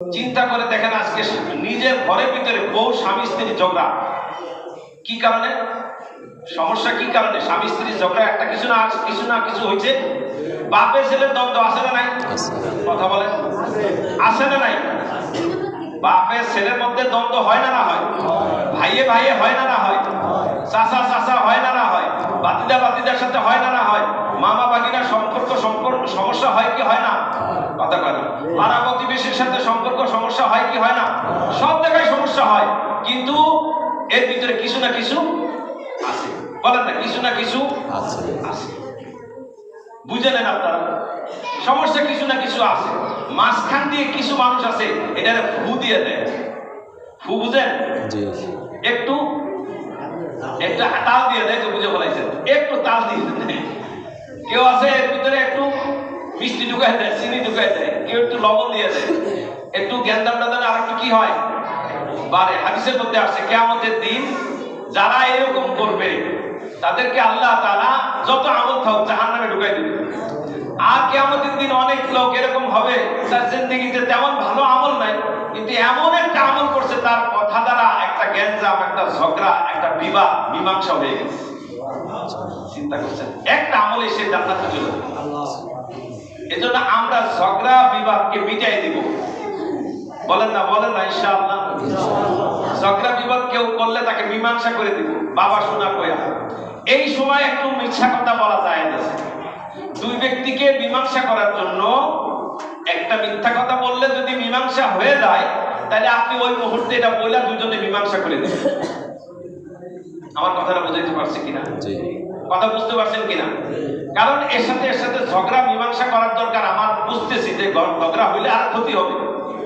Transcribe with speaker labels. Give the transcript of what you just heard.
Speaker 1: চিন্তা করে দেখেন আজকে নিজের ঘরের ভিতরে বউ, স্বামী স্ত্রী ঝগড়া। কি কারণে? সমস্যা কি কারণে? স্বামী স্ত্রী ঝগড়া একটা কিছু না কিছু না, কিছু হয়েছে? বাপের ছেলের দ্বন্দ্ব আছে না নাই? কথা বলেন। আছে না নাই? বাপের ছেলের মধ্যে দ্বন্দ্ব হয় না না হয়? ভাইয়ে ভাইয়ে হয় না না হয়? চাচা চাচা হয় না না হয়? বাতিদা, বাতিদার সাথে হয় না না হয়? মামা বাগিনার সম্পর্ক সম্পর্ক সমস্যা হয় কি হয় না? কথা বলেন পাড়া প্রতিবেশীর সাথে সম্পর্ক সমস্যা হয় কি হয় না? সব জায়গায় সমস্যা হয় কিন্তু এর ভিতরে কিছু না কিছু আছে। বলেন না কিছু না কিছু
Speaker 2: আচ্ছা
Speaker 1: আছে। বুঝে নেন আপনারা। সমস্যা কিছু না কিছু আছে। মাঝখান দিয়ে কিছু মানুষ আছে এটা ফু দিয়ে দেয়। ফু বুঝেন? একটু একটা তাল দিয়ে দেয় তো বুঝে বলাইছেন একটু তাল দিয়ে দেয় কেউ আছে এর ভিতরে একটু মিষ্টি ঢুকাই দেয়, চিনি ঢুকাই দেয়, কেউ একটু লবণ দিয়ে দেয়। একটু জ্ঞানদাম টাদাম আর একটু কি হয়? বারে হাদিসের মধ্যে আসছে কেয়ামতের দিন যারা এরকম করবে, তাদেরকে আল্লাহ তাআলা যত আমল থাকুক জাহান নামে ঢুকাই দেবে। আর কেয়ামতের দিন অনেক লোক এরকম হবে, তার জিন্দগিতে তেমন ভালো আমল নাই, কিন্তু এমন একটা আমল করছে, তার কথা দ্বারা একটা গ্যাঞ্জাম, একটা ঝগড়া, একটা বিবাদ, মীমাংসা হয়ে গেছে। চিন্তা করছেন। একটা আমলে সে জান্নাতে চলে এজন্য আমরা ঝগড়া বিবাদকে মিটাই দিব। বলেন না বলেন না ইনশাআল্লাহ। ঝগড়া বিবাদ কেউ করলে তাকে মীমাংসা করে দিব। বাবা শোনা কয়া। এই সময় একটু মিথ্যা কথা বলা যায় না। দুই ব্যক্তিকে মীমাংসা করার জন্য একটা মিথ্যা কথা বললে যদি মীমাংসা হয়ে যায় তাহলে আপনি ওই মুহূর্তে এটা বইলা দুজনে মীমাংসা করে দেবেন। আমার কথাটা বুঝাইতে পারছি কিনা? কথা বুঝতে পারছেন কিনা? কারণ এর সাথে এর সাথে ঝগড়া মীমাংসা করার দরকার। আমার বুঝতেছি যে ঝগড়া হইলে আর ক্ষতি হবে